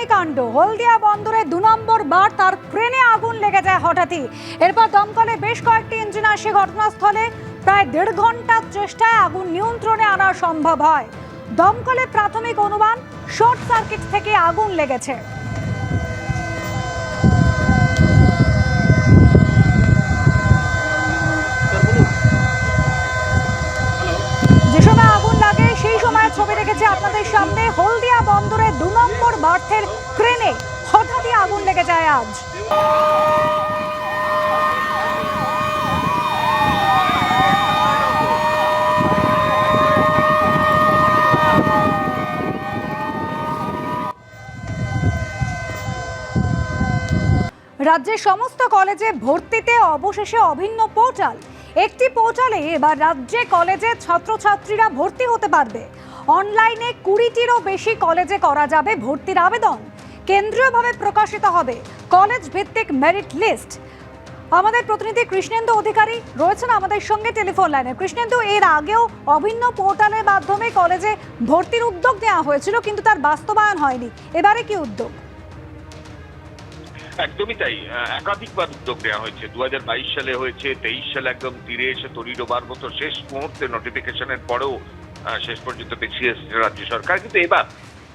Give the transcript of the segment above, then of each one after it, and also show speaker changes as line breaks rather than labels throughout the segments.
অগ্নিকাণ্ড হলদিয়া বন্দরে দু নম্বর বার তার ক্রেনে আগুন লেগে যায় হঠাৎই। এরপর দমকলে বেশ কয়েকটি ইঞ্জিন আসে ঘটনাস্থলে। প্রায় দেড় ঘণ্টার চেষ্টায় আগুন নিয়ন্ত্রণে আনা সম্ভব হয়। দমকলে প্রাথমিক অনুমান, শর্ট সার্কিট থেকে আগুন লেগেছে যে সময় আগুন লাগে সেই সময় ছবি রেখেছে আপনাদের সামনে হলদিয়া বন্দরে দু নম্বর বার্থের ক্রেনে হঠাৎই আগুন লেগে যায় আজ রাজ্যের সমস্ত কলেজে ভর্তিতে অবশেষে অভিন্ন পোর্টাল। একটি পোর্টালে এবার রাজ্যে কলেজে ছাত্রছাত্রীরা ভর্তি হতে পারবে। অনলাইনে কুড়িটিরও বেশি কলেজে করা যাবে ভর্তির আবেদন। কেন্দ্রীয়ভাবে প্রকাশিত হবে কলেজ ভিত্তিক মেরিট লিস্ট আমাদের প্রতিনিধি কৃষ্ণেন্দু অধিকারী রয়েছেন আমাদের সঙ্গে টেলিফোন লাইনে। কৃষ্ণেন্দু, এর আগেও অভিন্ন পোর্টালের মাধ্যমে কলেজে ভর্তির উদ্যোগ নেওয়া হয়েছিল, কিন্তু তার বাস্তবায়ন হয়নি। এবারে কি উদ্যোগ?
একদমই তাই। একাধিকবার উদ্যোগ নেওয়া হয়েছে। দু হাজার বাইশ সালে হয়েছে, তেইশ সালে একদম তীরে এসে তরি ডোবার মতো শেষ মুহূর্তে নোটিফিকেশনের পরেও শেষ পর্যন্ত পিছিয়ে রাজ্য সরকার। কিন্তু এবার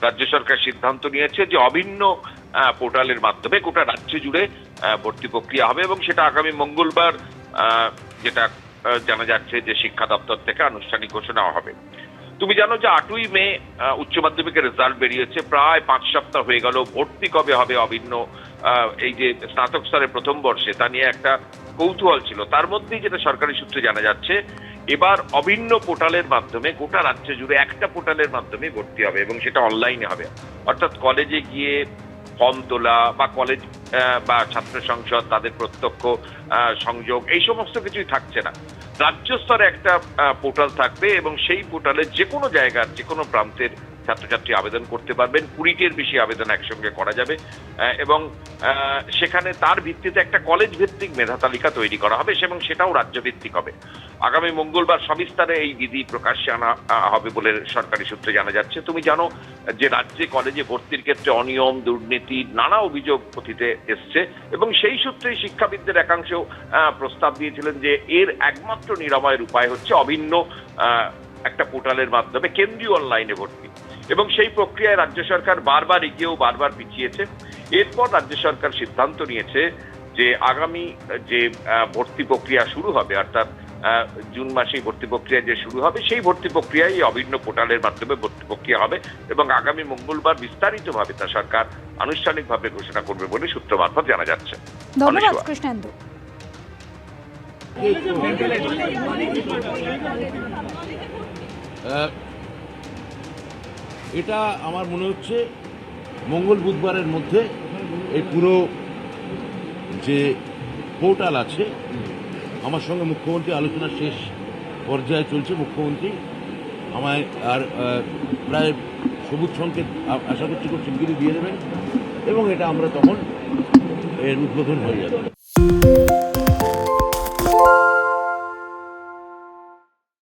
রাজ্য সরকার সিদ্ধান্ত নিয়েছে যে অভিন্ন পোর্টালের মাধ্যমে গোটা রাজ্য জুড়ে ভর্তি প্রক্রিয়া হবে এবং সেটা আগামী মঙ্গলবার যেটা জানা যাচ্ছে যে শিক্ষা দপ্তর থেকে আনুষ্ঠানিক ঘোষণা হবে। তুমি জানো যে আটই মে উচ্চ মাধ্যমিকের রেজাল্ট বেরিয়েছে, প্রায় পাঁচ সপ্তাহ হয়ে গেল, ভর্তি কবে হবে অভিন্ন এই যে স্নাতক স্তরে প্রথম বর্ষে, তা নিয়ে একটা কৌতূহল ছিল। তার মধ্যেই যেটা সরকারি সূত্রে জানা যাচ্ছে এবার অভিন্ন পোর্টালের মাধ্যমে গোটা রাজ্য জুড়ে একটা পোর্টালের মাধ্যমে ভর্তি হবে এবং সেটা অনলাইনে হবে। অর্থাৎ কলেজে গিয়ে ফর্ম তোলা বা কলেজ বা ছাত্র সংসদ, তাদের প্রত্যক্ষ সংযোগ, এই সমস্ত কিছুই থাকছে না। রাজ্য স্তরে একটা পোর্টাল থাকবে এবং সেই পোর্টালে যে কোনো জায়গার যে কোনো প্রান্তের ছাত্রছাত্রী আবেদন করতে পারবেন। কুড়িটির বেশি আবেদন একসঙ্গে করা যাবে এবং সেখানে তার ভিত্তিতে একটা কলেজ ভিত্তিক মেধা তালিকা তৈরি করা হবে এবং সেটাও রাজ্য ভিত্তিক হবে। আগামী মঙ্গলবার সবিস্তারে এই বিধি প্রকাশ্যে আনা হবে বলে সরকারি সূত্রে জানা যাচ্ছে। তুমি জানো যে রাজ্যে কলেজে ভর্তির ক্ষেত্রে অনিয়ম, দুর্নীতি, নানা অভিযোগ অতীতে এসছে এবং সেই সূত্রেই শিক্ষাবিদদের একাংশ প্রস্তাব দিয়েছিলেন যে এর একমাত্র নিরাময়ের উপায় হচ্ছে অভিন্ন একটা পোর্টালের মাধ্যমে কেন্দ্রীয় অনলাইনে ভর্তি। এবং সেই প্রক্রিয়ায় রাজ্য সরকার বারবার এগিয়েও বারবার পিছিয়েছে। এরপর রাজ্য সরকার সিদ্ধান্ত নিয়েছে যে আগামী যে ভর্তি প্রক্রিয়া শুরু হবে অর্থাৎ জুন মাসেই ভর্তি প্রক্রিয়া যে শুরু হবে সেই ভর্তি প্রক্রিয়ায় এই অভিন্ন পোর্টালের মাধ্যমে ভর্তি প্রক্রিয়া হবে এবং আগামী মঙ্গলবার বিস্তারিতভাবে তা সরকার আনুষ্ঠানিকভাবে ঘোষণা করবে বলে সূত্র মারফত জানা যাচ্ছে।
ধন্যবাদ কৃষ্ণেন্দু।
এটা আমার মনে হচ্ছে মঙ্গল বুধবারের মধ্যে এই পুরো যে পোর্টাল আছে, আমার সঙ্গে মুখ্যমন্ত্রী আলোচনা শেষ পর্যায়ে চলছে। মুখ্যমন্ত্রী আমায় আর প্রায় সবুজ সংকেত আশা করছি খুব শিগগিরই দিয়ে দেবেন এবং এটা আমরা তখন এর উদ্বোধন হয়ে যাবে।